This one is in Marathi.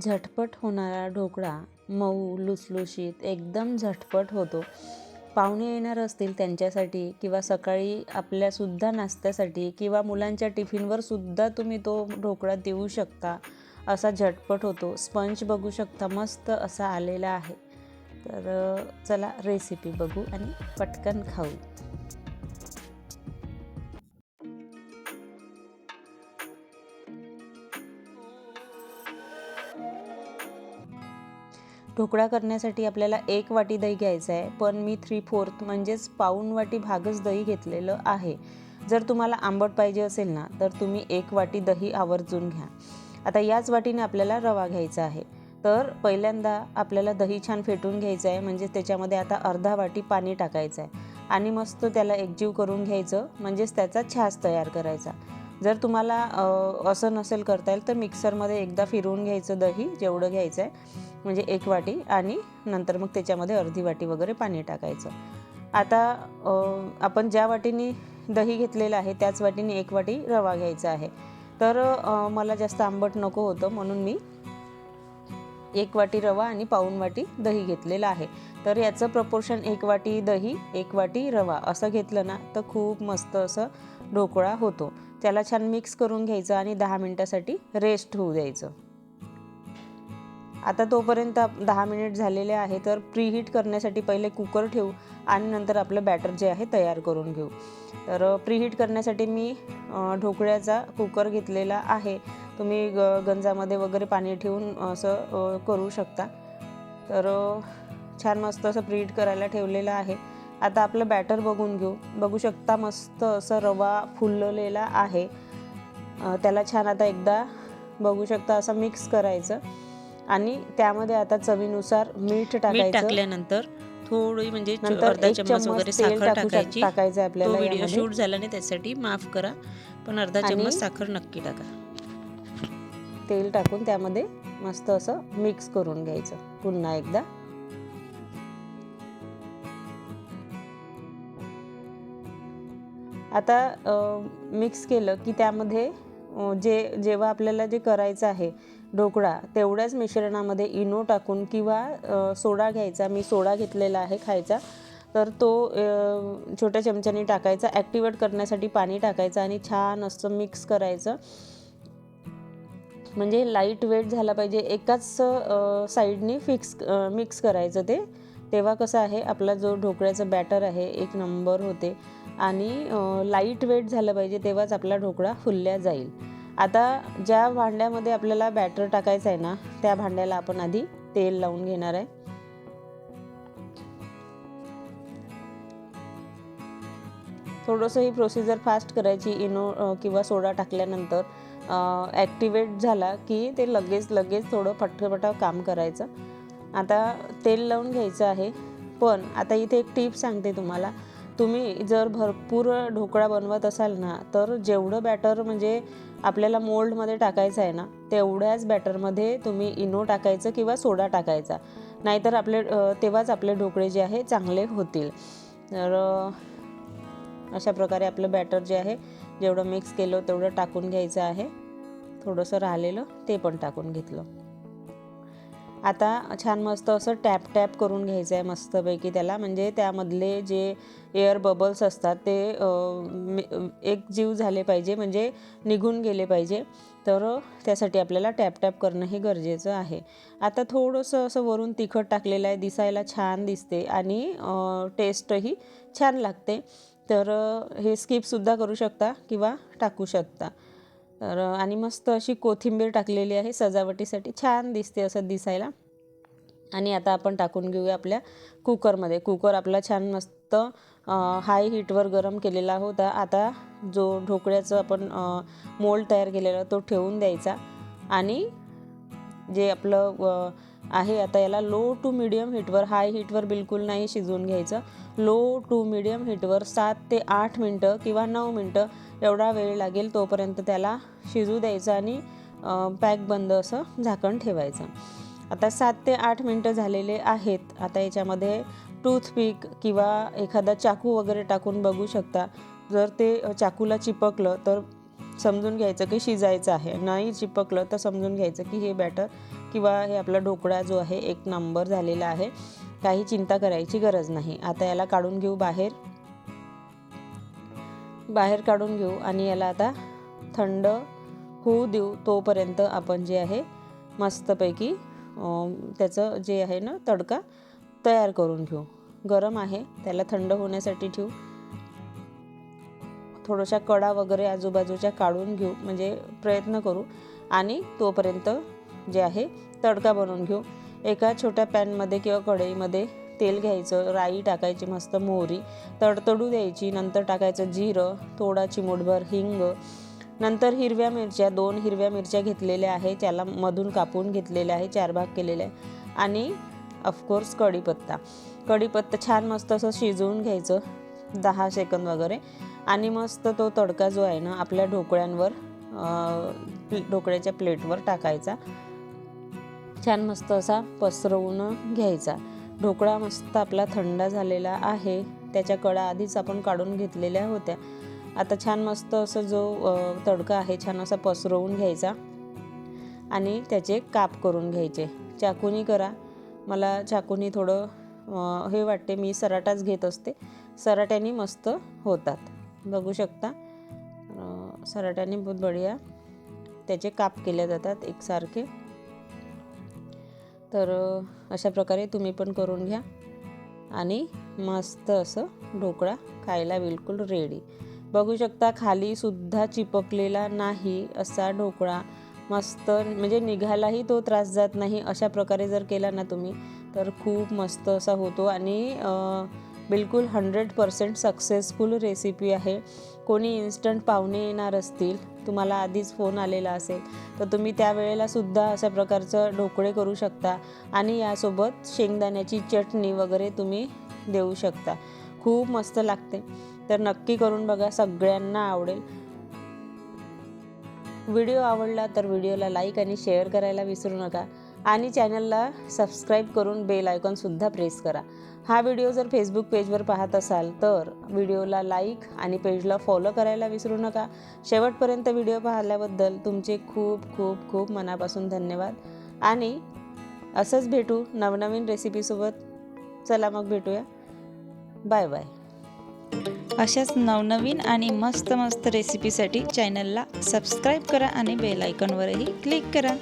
झटपट होणारा ढोकळा मऊ लुसलुशीत एकदम झटपट होतो. पाहुणे येणार असतील त्यांच्यासाठी किंवा सकाळी आपल्यासुद्धा नाश्त्यासाठी किंवा मुलांच्या टिफिनवर सुद्धा तुम्ही तो ढोकळा देऊ शकता असा झटपट होतो. स्पंज बघू शकता मस्त असा आलेला आहे. तर चला रेसिपी बघू आणि पटकन खाऊ. ढोकळा करण्यासाठी आपल्याला एक वाटी दही घ्यायचं आहे. पण मी थ्री फोर्थ म्हणजेच पाऊण वाटी भागच दही घेतलेलं आहे. जर तुम्हाला आंबट पाहिजे असेल ना तर तुम्ही एक वाटी दही आवर्जून घ्या. आता याच वाटीने आपल्याला रवा घ्यायचा आहे. तर पहिल्यांदा आपल्याला दही छान फेटून घ्यायचं आहे. म्हणजे त्याच्यामध्ये आता अर्धा वाटी पाणी टाकायचं आहे. आणि मस्त त्याला एकजीव करून घ्यायचं. म्हणजेच त्याचा छास तयार करायचा. जर तुम्हाला असं नसेल करता येईल तर मिक्सरमध्ये एकदा फिरवून घ्यायचं दही जेवढं घ्यायचं आहे. म्हणजे एक वाटी आणि नंतर मग त्याच्यामध्ये अर्धी वाटी वगैरे पाणी टाकायचं. आता आपण ज्या वाटीने दही घेतलेलं आहे त्याच वाटीने एक वाटी रवा घ्यायचा आहे. तर मला जास्त आंबट नको होतं म्हणून मी एक वाटी रवा आणि पाऊण वाटी दही घेतलेलं आहे. तर याचं प्रपोर्शन एक वाटी दही एक वाटी रवा असं घेतलं ना तर खूप मस्त असं ढोकळा होतो. त्याला छान मिक्स करून घ्यायचं आणि दहा मिनटासाठी रेस्ट होऊ द्यायचं. आता तोपर्यंत दहा मिनिट झालेले आहे तर प्रीहीट करण्यासाठी पहिले कुकर ठेवू आणि नंतर आपलं बॅटर जे आहे तयार करून घेऊ. तर प्रीहीट करण्यासाठी मी ढोकळ्याचा कुकर घेतलेला आहे. तुम्ही ग गंजामध्ये वगैरे पाणी ठेवून असं करू शकता. तर छान मस्त असं प्रीहीट करायला ठेवलेलं आहे. आता आपलं बॅटर बघून घेऊ. बघू शकता मस्त असं रवा फुललेला आहे. त्याला छान आता एकदा बघू शकता असं मिक्स करायचं. आणि त्यामध्ये आता चवीनुसार मीठ मीठ टाकायचं. टाकल्यानंतर थोडी म्हणजे च- नंतर अर्धा एक चम्मच चम्मच वगैरे तेल साखर टाकू शक- टाकायची. टाकायचं तो आपल्याला व्हिडिओ यामध्ये. शूट झाला नाही त्यासाठी माफ करा. पण अर्धा आणि- चम्मच साखर नक्की टाका. तेल टाकून त्यामध्ये मस्त असं मिक्स करून घ्यायचं पुन्हा एकदा. आता मिक्स केलं की त्यामध्ये जे जेव्हा आपल्याला जे करायचं आहे ढोकळा तेवढ्याच मिश्रणामध्ये इनो टाकून किंवा सोडा घ्यायचा. मी सोडा घेतलेला आहे खायचा. तर तो छोट्या चमच्याने टाकायचा. ॲक्टिवेट करण्यासाठी पाणी टाकायचं आणि छान असं मिक्स करायचं. म्हणजे लाइट वेट झाला पाहिजे. एकाच साईडनी फिक्स मिक्स करायचं ते. तेव्हा कसं आहे आपला जो ढोकळ्याचं बॅटर आहे एक नंबर होते. आणि लाइट वेट झालं पाहिजे तेव्हाच आपला ढोकळा फुलल्या जाईल. आता ज्या भांड्यामध्ये आपल्याला बॅटर टाकायचं आहे ना त्या भांड्याला आपण आधी तेल लावून घेणार आहे. थोडंसं ही प्रोसिजर फास्ट करायची इनो किंवा सोडा टाकल्यानंतर ॲक्टिवेट झाला की ते लगेच लगेच थोडं पटकपटा काम करायचं. आता तेल लावून घ्यायचं आहे. पण आता इथे एक टीप सांगते तुम्हाला. तुम्ही जर भरपूर ढोकळा बनवत असाल ना तर जेवढं बॅटर म्हणजे आपल्याला मोल्डमध्ये टाकायचं आहे ना तेवढ्याच बॅटरमध्ये तुम्ही इनो टाकायचं किंवा सोडा टाकायचा. नाहीतर आपले तेव्हाच आपले ढोकळे जे आहे चांगले होतील. तर अशा प्रकारे आपलं बॅटर जे आहे जेवढं मिक्स केलं तेवढं टाकून घ्यायचं आहे. थोडंसं राहिलेलं ते पण टाकून घेतलं. आता छान मस्त असं टॅप टॅप करून घ्यायचं आहे मस्तपैकी त्याला. म्हणजे त्यामधले जे एअर बबल्स असतात ते एक जीव झाले पाहिजे म्हणजे निघून गेले पाहिजे. तर त्यासाठी आपल्याला टॅप टॅप करणं हे गरजेचं आहे. आता थोडंसं असं वरून तिखट टाकलेलं आहे दिसायला छान दिसते आणि टेस्टही छान लागते. तर हे स्किपसुद्धा करू शकता किंवा टाकू शकता. तर आणि मस्त अशी कोथिंबीर टाकलेली आहे सजावटीसाठी छान दिसते असं दिसायला. आणि आता आपण टाकून घेऊया आपल्या कुकरमध्ये. कुकर आपला छान मस्त हाय हीटवर गरम केलेला होता. आता जो ढोकळ्याचं आपण मोल्ड तयार केलेला तो ठेवून द्यायचा. आणि जे आपलं आहे आता याला लो टू मिडियम हीटवर हाय हीटवर बिलकुल नाही शिजवून घ्यायचं. लो टू मिडियम हीटवर सात ते आठ मिनटं किंवा नऊ मिनटं एवढा वेळ लागेल तोपर्यंत त्याला शिजू द्यायचं आणि पॅक बंद असं झाकण ठेवायचं. आता सात ते आठ मिनटं झालेले आहेत. आता याच्यामध्ये टूथपिक किंवा एखादा चाकू वगैरे टाकून बघू शकता. जर ते चाकूला चिपकलं तर समजून घ्यायचं की शिजायचं आहे. नाही चिपकलं तर समजून घ्यायचं की हे बॅटर किंवा हे आपला ढोकळा जो आहे एक नंबर झालेला आहे. काही चिंता करायची गरज नाही. आता याला काढून घेऊ बाहेर. बाहेर काढून घेऊ आणि याला आता थंड होऊ देऊ तोपर्यंत आपण जे आहे मस्तपैकी त्याचं जे आहे ना तडका तयार करून घेऊ. गरम आहे त्याला थंड होण्यासाठी ठेवू. थोड्याशा कडा वगैरे आजूबाजूच्या काढून घेऊ म्हणजे प्रयत्न करू. आणि तोपर्यंत जे आहे तडका बनवून घेऊ. एका छोट्या पॅनमध्ये किंवा कढईमध्ये तेल घ्यायचं राई टाकायची मस्त मोहरी तडतडू द्यायची नंतर टाकायचं जिरं थोडा चिमूटभर हिंग नंतर हिरव्या मिरच्या दोन हिरव्या मिरच्या घेतलेल्या आहे त्याला मधून कापून घेतलेल्या आहे चार भाग केलेले आहे आणि ऑफकोर्स कढीपत्ता. कढीपत्ता छान मस्त असं शिजवून घ्यायचं दहा सेकंद वगैरे. आणि मस्त तो तडका जो आहे ना आपल्या ढोकळ्यांवर ढोकळ्याच्या प्लेटवर टाकायचा. छान मस्त असा पसरवून घ्यायचा. ढोकळा मस्त आपला थंड झालेला आहे. त्याच्या कडा आधीच आपण काढून घेतलेल्या होत्या. आता छान मस्त असं जो तडका आहे छान असा पसरवून घ्यायचा. आणि त्याचे काप करून घ्यायचे. चाकूनी करा. मला चाकूनी थोडं हे वाटते मी सराटाच घेत असते. सराट्याने मस्त होतात. बघू शकता. सराट्याने बहुत बढिया त्याचे काप केले जातात एकसारखे. तर अशा प्रकारे तुम्ही पण करून घ्या. आणि मस्त असं ढोकळा खायला बिलकुल रेडी बघू शकता खाली सुद्धा चिपकलेला नाही असा ढोकळा. मस्त म्हणजे निघायलाही तो त्रास जात नाही अशा प्रकारे जर केला ना तुम्ही तर खूप मस्त असा होतो. आणि बिलकुल हंड्रेड पर्सेंट सक्सेसफुल रेसिपी आहे. कोणी इन्स्टंट पाहुणे येणार असतील तुम्हाला आधीच फोन आलेला असेल तर तुम्ही त्यावेळेलासुद्धा अशा प्रकारचं ढोकळे करू शकता. आणि यासोबत शेंगदाण्याची चटणी वगैरे तुम्ही देऊ शकता. खूप मस्त लागते. तर नक्की करून बघा सगळ्यांना आवडेल. व्हिडिओ आवडला तर व्हिडिओला लाईक आणि शेअर करायला विसरू नका. आणि चॅनलला सबस्क्राईब करून बेल आयकॉनसुद्धा प्रेस करा. हा व्हिडिओ जर फेसबुक पेजवर पाहत असाल तर व्हिडिओला लाईक आणि पेजला फॉलो करायला विसरू नका. शेवटपर्यंत व्हिडिओ पाहिल्याबद्दल तुमचे खूप खूप खूप मनापासून धन्यवाद. आणि असंच भेटू नवनवीन रेसिपीसोबत चला मग भेटूया. बाय बाय अशाच नवनवीन आणि मस्त मस्त रेसिपीसाठी चॅनलला सबस्क्राईब करा आणि बेल आयकॉनवरही क्लिक करा.